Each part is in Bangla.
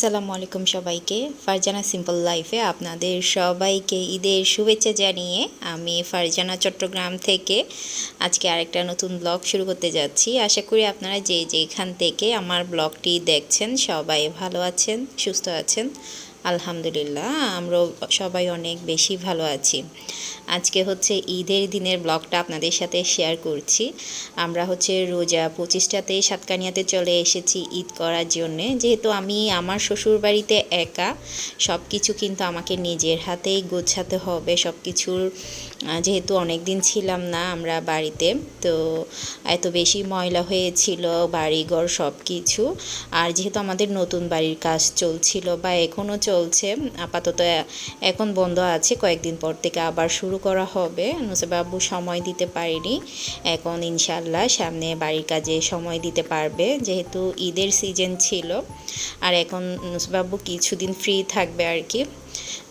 আসসালামু আলাইকুম সবাইকে। ফারজানা সিম্পল লাইফে আপনাদের সবাইকে ঈদের শুভেচ্ছা জানিয়ে আমি ফারজানা চট্টগ্রাম থেকে আজকে আরেকটা নতুন ব্লগ শুরু করতে যাচ্ছি। আশা করি আপনারা যে যেখান থেকে আমার ব্লগটি দেখছেন সবাই ভালো আছেন, সুস্থ আছেন। আলহামদুলিল্লাহ, আমরাও সবাই অনেক বেশি ভালো আছি। আজকে হচ্ছে ঈদের দিনের ব্লগটা আপনাদের সাথে শেয়ার করছি। আমরা হচ্ছে রোজা পঁচিশটাতে সাতকানিয়াতে চলে এসেছি ঈদ করার জন্যে। যেহেতু আমি আমার শ্বশুর বাড়িতে একা সব কিছু কিন্তু আমাকে নিজের হাতেই গোছাতে হবে। সব কিছুর যেহেতু অনেক দিন ছিলাম না আমরা বাড়িতে, তো এত বেশি ময়লা হয়েছিল, বাড়িঘর সব কিছু আর যেহেতু আমাদের নতুন বাড়ির কাজ চলছিল বা এখনও চলছে। আপাতত এখন বন্ধ আছে। কয়েকদিন পর থেকে আবার শুরু করা হবে। নুসেবাবু সময় দিতে পারিনি। এখন ইনশাল্লাহ সামনে বাড়ির কাজে সময় দিতে পারবে। যেহেতু ঈদের সিজন ছিল। আর এখন নুসবাবু কিছুদিন ফ্রি থাকবে আর কি।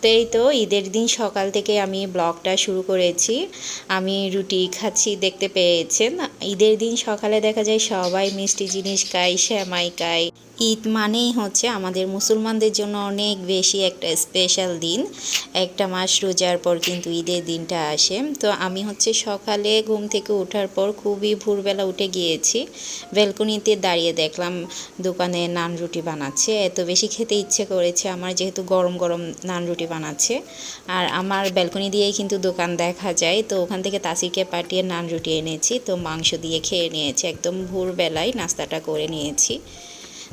তো এই তো ঈদের দিন সকাল থেকে আমি ব্লগটা শুরু করেছি। আমি রুটি খাচ্ছি, দেখতে পেয়েছেন। ঈদের দিন সকালে দেখা যায় সবাই মিষ্টি জিনিস খায় শ্যামাই খায়। ঈদ মানেই হচ্ছে আমাদের মুসলমানদের জন্য অনেক বেশি একটা স্পেশাল দিন। একটা মাস রোজার পর কিন্তু ঈদের দিনটা আসে। তো আমি হচ্ছে সকালে ঘুম থেকে ওঠার পর খুবই ভোরবেলা উঠে গিয়েছি। ব্যালকনিতে দাঁড়িয়ে দেখলাম দোকানে নান রুটি বানাচ্ছে। এত বেশি খেতে ইচ্ছে করেছে। আমার যেহেতু গরম গরম নান রুটি বানাচ্ছে। আর আমার ব্যালকনি দিয়েই কিন্তু দোকান দেখা যায়। তো ওখান থেকে তাসিরকে পাঠিয়ে নান রুটি এনেছি। তো মাংস দিয়ে খেয়ে নিয়েছি। একদম ভোরবেলায় নাস্তাটা করে নিয়েছি।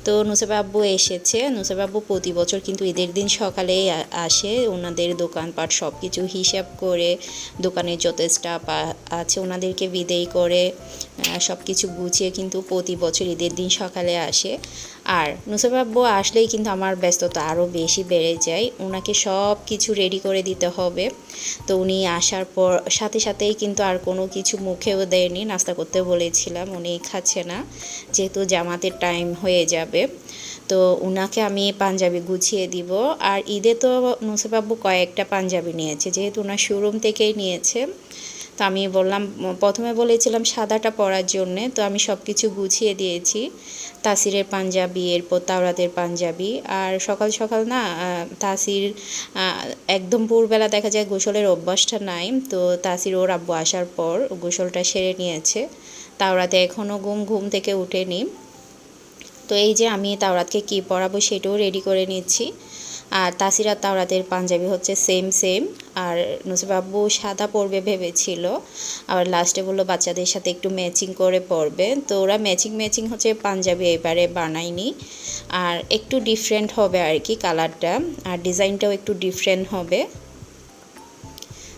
তো নুসেবাব্বু এসেছে। নুসেবাব্বু প্রতি বছর কিন্তু ঈদের দিন সকালেই আসে। ওনাদের দোকানপাট সব কিছু হিসাব করে, দোকানের যত স্টাফ আছে ওনাদেরকে বিদেয় করে সব কিছু গুছিয়ে কিন্তু প্রতি বছর ঈদের দিন সকালে আসে। আর নুসেবাব্বু আসলেই কিন্তু আমার ব্যস্ততা আরও বেশি বেড়ে যায়। ওনাকে সব কিছু রেডি করে দিতে হবে। তো উনি আসার পর, সাথে সাথেই কিন্তু আর কোনো কিছু মুখেও দেয়নি। নাস্তা করতে বলেছিলাম, উনি খাচ্ছে না, যেহেতু জামাতের টাইম হয়ে যাবে। তো উনাকে আমি পাঞ্জাবি গুছিয়ে দিব। আর ঈদে তো নুসেবাব্বু কয়েকটা পাঞ্জাবি নিয়েছে, যেহেতু ওনার শোরুম থেকেই নিয়েছে। তো আমি বললাম, প্রথমে বলেছিলাম সাদাটা পরার জন্যে, তো আমি সব কিছু গুছিয়ে দিয়েছি। তাসিরের পাঞ্জাবি, এরপর তাওরাতের পাঞ্জাবি, আর সকাল সকাল না তাসির একদম ভোরবেলা দেখা যায় গোসলের অভ্যাসটা নাই, তো তাসির ওর আব্বু আসার পর গোসলটা সেরে নিয়েছে। তাওরাতে এখনও ঘুম ঘুম থেকে উঠেনি। তো এই যে আমি তাওরাতকে কী পরাবো সেটাও রেডি করে নিচ্ছি। আর তাসিরা তাওরাতের পাঞ্জাবি হচ্ছে সেম সেম আর নুসবাব্বু সাদা পরবে ভেবেছিল। আর লাস্টে বলল, বাচ্চাদের সাথে একটু ম্যাচিং করে পরবে। তো ওরা ম্যাচিং ম্যাচিং হচ্ছে পাঞ্জাবি এবারে বানায়নি। আর একটু ডিফারেন্ট হবে আর কি কালারটা আর ডিজাইনটাও একটু ডিফারেন্ট হবে।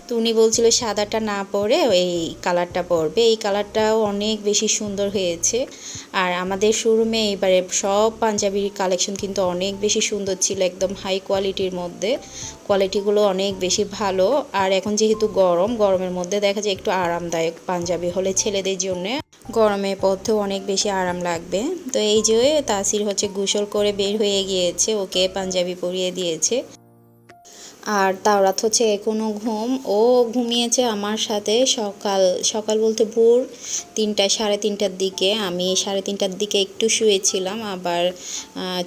তো উনি বলছিল সাদাটা না পরে এই কালারটা পরবে। এই কালারটাও অনেক বেশি সুন্দর হয়েছে। আর আমাদের শোরুমে এবারে সব পাঞ্জাবির কালেকশন কিন্তু অনেক বেশি সুন্দর ছিল, একদম হাই কোয়ালিটির মধ্যে। কোয়ালিটিগুলো অনেক বেশি ভালো। আর এখন যেহেতু গরম, গরমের মধ্যে দেখা যায় একটু আরামদায়ক পাঞ্জাবি হলে ছেলেদের জন্য গরমের পথেও অনেক বেশি আরাম লাগবে। তো এই যে তাসির হচ্ছে গোসল করে বের হয়ে গিয়েছে, ওকে পাঞ্জাবি পরিয়ে দিয়েছে। আর তাওরাত হচ্ছে এখনও ঘুম। ও ঘুমিয়েছে আমার সাথে সকাল সকাল বলতে ভোর তিনটা সাড়ে তিনটার দিকে। আমি সাড়ে তিনটার দিকে একটু শুয়েছিলাম, আবার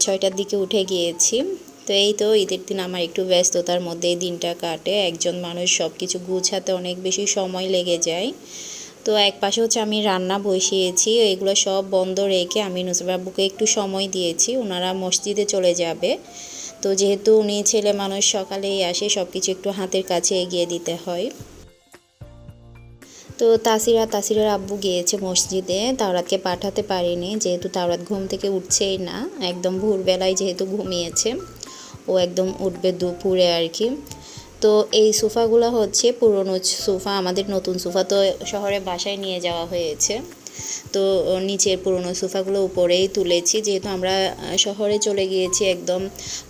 ছয়টার দিকে উঠে গিয়েছি। তো এই তো ঈদের দিন আমার একটু ব্যস্ততার মধ্যে দিনটা কাটে। একজন মানুষ সব কিছু গুছাতে অনেক বেশি সময় লেগে যায়। তো এক পাশে হচ্ছে আমি রান্না বসিয়েছি, এগুলো সব বন্ধ রেখে আমি নুসবাবুকে একটু সময় দিয়েছি। ওনারা মসজিদে চলে যাবে। তো যেহেতু উনি ছেলে মানুষ, সকালেই আসে সব কিছু একটু হাতের কাছে এগিয়ে দিতে হয়। তো তাসিরা তাসিরার আব্বু গিয়েছে মসজিদে, তাওরাতকে পাঠাতে পারিনি, যেহেতু তাওরাত ঘুম থেকে উঠছেই না, একদম ভোরবেলায় যেহেতু ঘুমিয়েছে, ও একদম উঠবে দুপুরে আর কি। তো এই সোফাগুলো হচ্ছে পুরনো সোফা, আমাদের নতুন সোফা তো শহরে বাসায় নিয়ে যাওয়া হয়েছে। তো নিচের পুরনো সোফাগুলো উপরেই তুলেছি, যেহেতু আমরা শহরে চলে গিয়েছি একদম।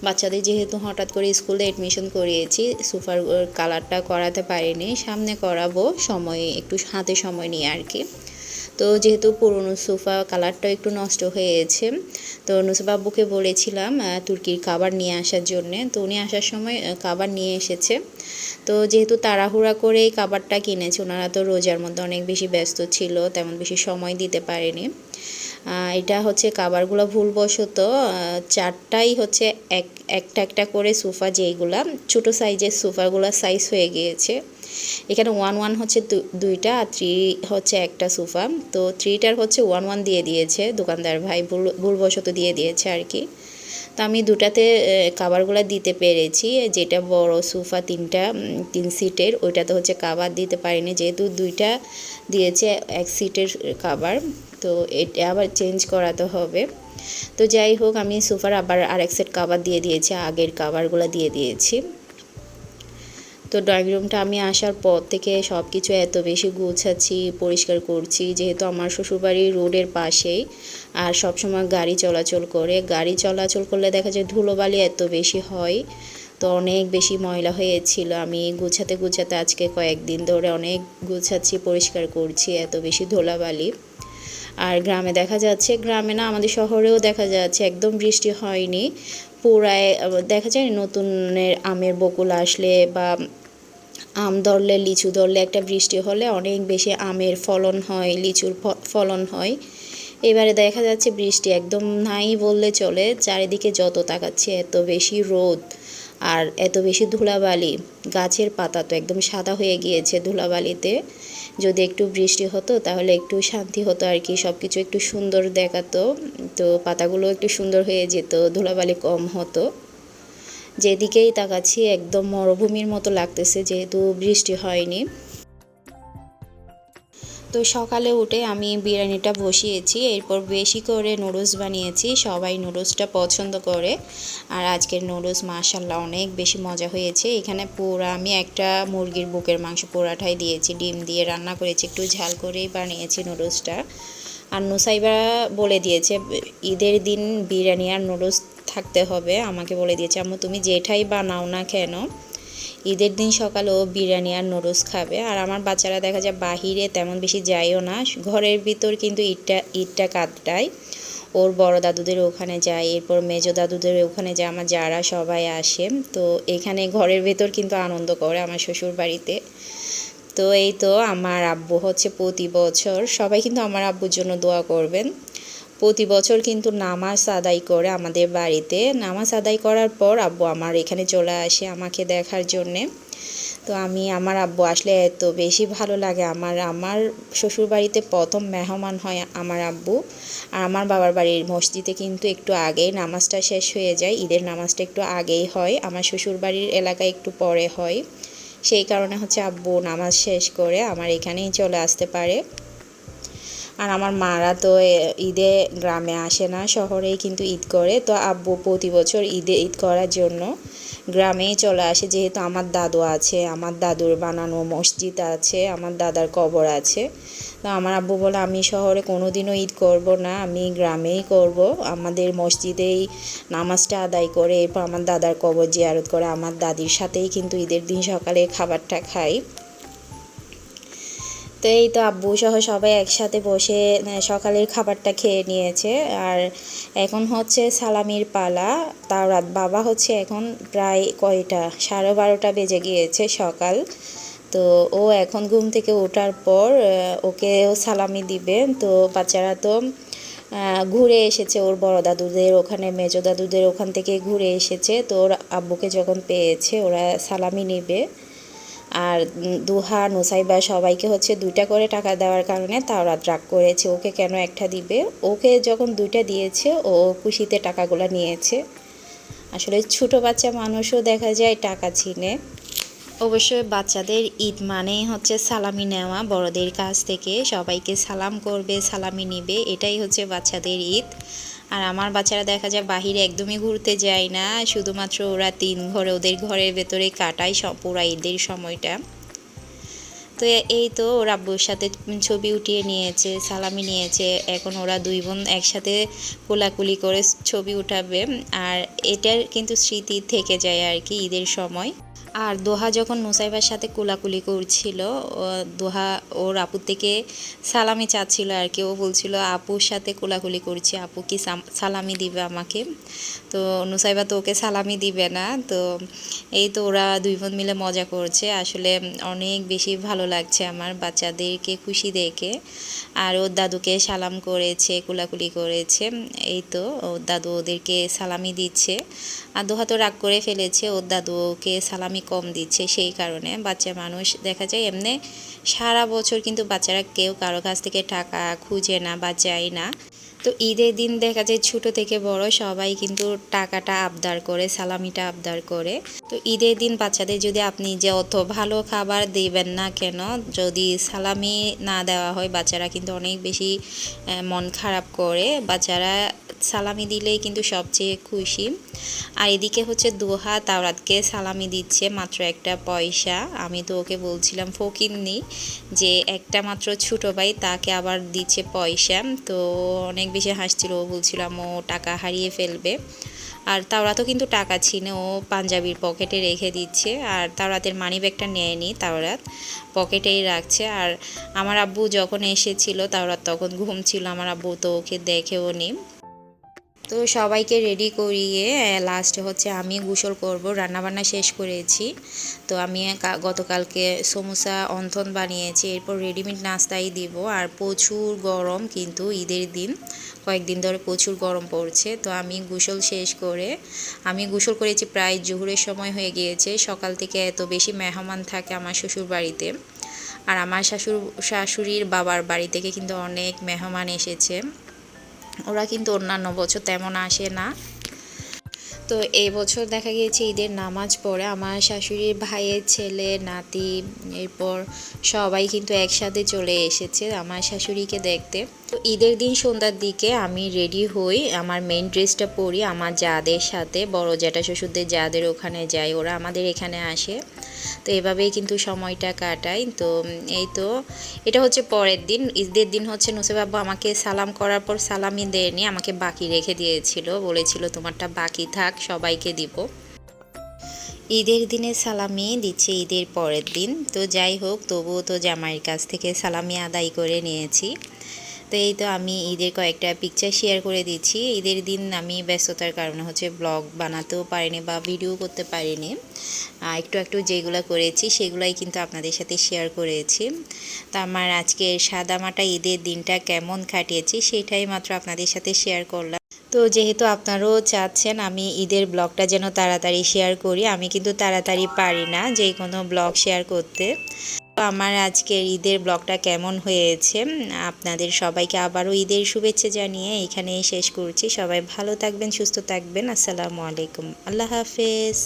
বাচ্চাদের যেহেতু হঠাৎ করে স্কুলে এডমিশন করিয়েছি, সোফার কালারটা করাতে পারিনি। সামনে করাবো, সময়, একটু হাতে সময় নিয়ে আর কি। তো যেহেতু পুরনো সোফা কালারটা একটু নষ্ট হয়েছে তো নুসবাবুকে বলেছিলাম তুর্কির খাবার নিয়ে আসার জন্যে। তো উনি আসার সময় কাবার নিয়ে এসেছে। তো যেহেতু তাড়াহুড়া করে এই কাবারটা কিনেছে, ওনারা তো রোজার মধ্যে অনেক বেশি ব্যস্ত ছিল, তেমন বেশি সময় দিতে পারেনি। এটা হচ্ছে কাবারগুলো ভুলবশত চারটাই হচ্ছে এক, একটা একটা করে সোফা যেইগুলা, ছোটো সাইজের সোফাগুলো সাইজ হয়ে গিয়েছে। এখানে ওয়ান ওয়ান হচ্ছে দুইটা আর থ্রি হচ্ছে একটা সোফা। তো থ্রিটার হচ্ছে ওয়ান ওয়ান দিয়ে দিয়েছে দোকানদার ভাই, ভুল, ভুলবশত দিয়ে দিয়েছে আর কি। তো আমি দুটাতে কাবারগুলো দিতে পেরেছি, যেটা বড় সোফা তিনটা তিন সিটের ওইটাতে হচ্ছে কাবার দিতে পারিনি, যেহেতু দুইটা দিয়েছে এক সিটের কাবার। তো এটা আবার চেঞ্জ করাতে হবে। তো যাই হোক, আমি সোফার আবার আরেক সেট কাবার দিয়ে দিয়েছি, আগের কাবারগুলো দিয়ে দিয়েছি। তো ড্রয়িং রুমটা আমি আসার পর থেকে সব কিছু এত বেশি গুছাচ্ছি, পরিষ্কার করছি, যেহেতু আমার শ্বশুরবাড়ি রোডের পাশেই। আর সব সময় গাড়ি চলাচল করে, গাড়ি চলাচল করলে দেখা যায় ধুলোবালি এত বেশি হয়, তো অনেক বেশি ময়লা হয়েছিল। আমি গুছাতে গুছাতে আজকে কয়েকদিন ধরে অনেক গুছাচ্ছি, পরিষ্কার করছি, এত বেশি ধুলাবালি। আর গ্রামে দেখা যাচ্ছে, গ্রামে না আমাদের শহরেও দেখা যাচ্ছে, একদম বৃষ্টি হয়নি। পুরায়, দেখা যায় নতুনের আমের বকুল আসলে বা আম ধরলে, লিচু ধরলে একটা বৃষ্টি হলে অনেক বেশি আমের ফলন হয়, লিচুর ফলন হয়। এবারে দেখা যাচ্ছে বৃষ্টি একদম নাই বললে চলে, চারিদিকে যত তাকাচ্ছে এত বেশি রোদ। আর এত বেশি ধুলাবালি, গাছের পাতা তো একদম সাদা হয়ে গিয়েছে ধুলাবালিতে। যদি একটু বৃষ্টি হতো, তাহলে একটু শান্তি হতো আর কি। সব কিছু একটু সুন্দর দেখাতো। তো পাতাগুলো একটু সুন্দর হয়ে যেত, ধুলাবালি কম হতো। যেদিকেই তাকাচ্ছি, একদম মরুভূমির মতো লাগতেছে, যেহেতু বৃষ্টি হয়নি। তো সকালে উঠে আমি বিরিয়ানিটা বসিয়েছি, এরপর বেশি করে নুডলস বানিয়েছি, সবাই নুডলসটা পছন্দ করে। আর আজকের নুডলস মাশাল্লাহ অনেক বেশি মজা হয়েছে। এখানে পুরা আমি একটা মুরগির বুকের মাংস পোড়াটাই দিয়েছি, ডিম দিয়ে রান্না করেছি, একটু ঝাল করেই বানিয়েছি নুডলসটা আর নুসাইবা বলে দিয়েছে, ঈদের দিন বিরিয়ানি আর নুডলস থাকতে হবে। আমাকে বলে দিয়েছে, আম্মু, তুমি যেটাই বানাও না কেন ঈদের দিন সকালেও বিরিয়ানি আর নুডলস খাবে। আর আমার বাচ্চারা দেখা যায় বাহিরে তেমন বেশি যায়ও না। ঘরের ভিতর কিন্তু ঈদটা ঈদটা কাটায় ওর বড় দাদুদের ওখানে যায়, এরপর মেজো দাদুদের ওখানে যায়। আমার যারা সবাই আসে, তো এখানে ঘরের ভেতর কিন্তু আনন্দ করে আমার শ্বশুর বাড়িতে। তো এই তো আমার আব্বু হচ্ছে প্রতি বছর সবাই কিন্তু আমার আব্বুর জন্য দোয়া করবেন। প্রতি বছর কিন্তু নামাজ আদায় করে আমাদের বাড়িতে। নামাজ আদায় করার পর আব্বু আমার এখানে চলে আসে আমাকে দেখার জন্যে। তো আমি, আমার আব্বু আসলে এত বেশি ভালো লাগে। আমার আমার শ্বশুর বাড়িতে প্রথম মেহমান হয় আমার আব্বু। আর আমার বাবার বাড়ির মসজিদে কিন্তু একটু আগেই নামাজটা শেষ হয়ে যায়। ঈদের নামাজটা একটু আগেই হয়। আমার শ্বশুর বাড়ির এলাকায় একটু পরে হয়। সেই কারণে হচ্ছে আব্বু নামাজ শেষ করে আমার এখানেই চলে আসতে পারে। আর আমার মারা তো ঈদে গ্রামে আসে না, শহরেই কিন্তু ঈদ করে। তো আব্বু প্রতি বছর ঈদে ঈদ করার জন্য গ্রামেই চলে আসে। যেহেতু আমার দাদু আছে, আমার দাদুর বানানো মসজিদ আছে, আমার দাদার কবর আছে। তো আমার আব্বু বলে, আমি শহরে কোনোদিনও ঈদ করব না, আমি গ্রামেই করব। আমাদের মসজিদেই নামাজটা আদায় করে, এরপর আমার দাদার কবর জিয়ারত করে। আমার দাদির সাথেই কিন্তু ঈদের দিন সকালে খাবারটা খাই। তো এই তো আব্বু সহ সবাই একসাথে বসে সকালের খাবারটা খেয়ে নিয়েছে। আর এখন হচ্ছে সালামির পালা। তাও রাত বাবা হচ্ছে এখন প্রায় কয়টা? সাড়ে বারোটা বেজে গিয়েছে সকাল। তো ও এখন ঘুম থেকে ওঠার পর ওকেও সালামি দিবে। তো বাচ্চারা তো ঘুরে এসেছে। ওর বড় দাদুদের ওখানে, মেজো দাদুদের ওখান থেকে ঘুরে এসেছে। তো ওর আব্বুকে যখন পেয়েছে, ওরা সালামি নেবে। আর দুহা নুসাইবা সবাইকে হচ্ছে দুইটা করে টাকা দেওয়ার কারণে তাওরাত রাগ করেছে, ওকে কেন একটা দিবে? ওকে যখন দুইটা দিয়েছে, ও খুশিতে টাকাগুলো নিয়েছে। আসলে ছোট বাচ্চা মানুষও দেখা যায় টাকা চিনে। অবশ্যই বাচ্চাদের ঈদ মানেই হচ্ছে সালামি নেওয়া, বড়দের কাছ থেকে সবাইকে সালাম করবে, সালামি নিবে, এটাই হচ্ছে বাচ্চাদের ঈদ। আর আমার বাচ্চারা দেখা যায় বাহিরে একদমই ঘুরতে যায় না। শুধুমাত্র ওরা তিন ঘরে, ওদের ঘরের ভেতরে কাটায় পুরা ঈদের সময়টা। তো এই তো ওর আব্বুর সাথে ছবি উঠিয়ে নিয়েছে, সালামি নিয়েছে। এখন ওরা দুই বোন একসাথে কোলাকুলি করে ছবি উঠাবে। আর এটার কিন্তু স্মৃতি থেকে যায় আর কি ঈদের সময়। আর দোহা যখন নুসাইবার সাথে কোলাকুলি করছিল দোহা ওর আপুর থেকে সালামি চাচ্ছিল আর কি। ও বলছিল, আপুর সাথে কোলাকুলি করছি, আপু কি সালামি দিবে আমাকে? তো নুসাইবা তো ওকে সালামি দিবে না। তো এই তো ওরা দুই বোন মিলে মজা করছে। আসলে অনেক বেশি ভালো লাগছে আমার বাচ্চাদেরকে খুশি দেখে আর ওর দাদুকে সালাম করেছে, কোলাকুলি করেছে। এই তো ওর দাদু ওদেরকে সালামি দিচ্ছে। আর দোহা তো রাগ করে ফেলেছে, ওর দাদু ওকে সালামি কম দিচ্ছে সেই কারণে। বাচ্চা মানুষ, দেখা যায় এমনি সারা বছর কিন্তু বাচ্চারা কেউ কারও কাছ থেকে টাকা খুঁজে না বা চায় না। তো ঈদের দিন দেখা যায় ছোট থেকে বড় সবাই কিন্তু টাকাটা আবদার করে, সালামিটা আবদার করে। তো ঈদের দিন বাচ্চাদের যদি আপনি যে অত ভালো খাবার দেবেন না কেন, যদি সালামি না দেওয়া হয়, বাচ্চারা কিন্তু অনেক বেশি মন খারাপ করে। বাচ্চারা সালামি দিলেই কিন্তু সবচেয়ে খুশি। আর এদিকে হচ্ছে দোহা তাওরাতকে সালামি দিচ্ছে মাত্র একটা পয়সা। আমি তো ওকে বলছিলাম ফকিরনি যে একটা মাত্র ছোটো ভাই, তাকে আবার দিচ্ছে পয়সা। তো অনেক বেশি হাসছিল, ও বলছিলাম ও টাকা হারিয়ে ফেলবে। আর তাওরাতও কিন্তু টাকা ছিনে, ও পাঞ্জাবির পকেটে রেখে দিচ্ছে। আর তাওরাতের মানি ব্যাগটা নেয়নি তাওরাত, পকেটেই রাখছে। আর আমার আব্বু যখন এসেছিল, তাওরাত তখন ঘুম ছিল, আমার আব্বু তো ওকে দেখেও নি তো সবাইকে রেডি করিয়ে লাস্টে হচ্ছে আমি গোসল করব, রান্নাবান্না শেষ করেছি। তো আমি গতকালকে সমোসা, অন্থন বানিয়েছি, এরপর রেডিমেড নাস্তাই দিব। আর প্রচুর গরম কিন্তু ঈদের দিন, কয়েকদিন ধরে প্রচুর গরম পড়ছে। তো আমি গোসল শেষ করে, আমি গোসল করেছি প্রায় জোহরের সময় হয়ে গিয়েছে। সকাল থেকে এত বেশি মেহমান থাকে আমার শ্বশুর বাড়িতে আর আমার শাশুর, শাশুড়ির বাবার বাড়ি থেকে কিন্তু অনেক মেহমান এসেছে। ওরা কিন্তু অন্যান্য বছর তেমন আসে না। তো এই বছর দেখা গিয়েছে ঈদের নামাজ পড়ে আমার শাশুড়ির ভাইয়ের ছেলে, নাতি, এরপর সবাই কিন্তু একসাথে চলে এসেছে আমার শাশুড়িকে দেখতে। তো ঈদের দিন সন্ধ্যার দিকে আমি রেডি হই, আমার মেন ড্রেসটা পরি, আমার যাদের সাথে, বড় জ্যাঠা শ্বশুরদের যাদের ওখানে যাই, ওরা আমাদের এখানে আসে। তো এভাবেই কিন্তু সময়টা কাটাই। তো এই তো, এটা হচ্ছে পরের দিন। ঈদের দিন হচ্ছে নুসে বাবু আমাকে সালাম করার পর সালামি দেয়নি, আমাকে বাকি রেখে দিয়েছিল। বলেছিল, তোমারটা বাকি থাক, সবাইকে দিব। ঈদের দিনে সালামি দিচ্ছে ঈদের পরের দিন। তো যাই হোক, তবুও তো জামাইয়ের কাছ থেকে সালামি আদায় করে নিয়েছি। তো তো আমি ঈদের কয়েকটা পিকচার শেয়ার করে দিচ্ছি। ঈদের দিন আমি ব্যস্ততার কারণে হচ্ছে ব্লগ বানাতেও পারিনি বা ভিডিও করতে পারিনি। একটু একটু যেগুলো করেছি সেগুলাই কিন্তু আপনাদের সাথে শেয়ার করেছি। তো আমার আজকে সাদামাটা ঈদের দিনটা কেমন কাটিয়েছি সেটাই মাত্র আপনাদের সাথে শেয়ার করলাম। তো যেহেতু আপনারাও চাচ্ছেন আমি ঈদের ব্লগটা যেন তাড়াতাড়ি শেয়ার করি, আমি কিন্তু তাড়াতাড়ি পারি না যে কোনো ব্লগ শেয়ার করতে। আমার আজকের ঈদের ব্লগটা কেমন হয়েছে? আপনাদের সবাইকে আবারও ঈদের শুভেচ্ছা জানিয়ে এখানেই শেষ করছি। সবাই ভালো থাকবেন, সুস্থ থাকবেন। আসসালামু আলাইকুম। আল্লাহ হাফেজ।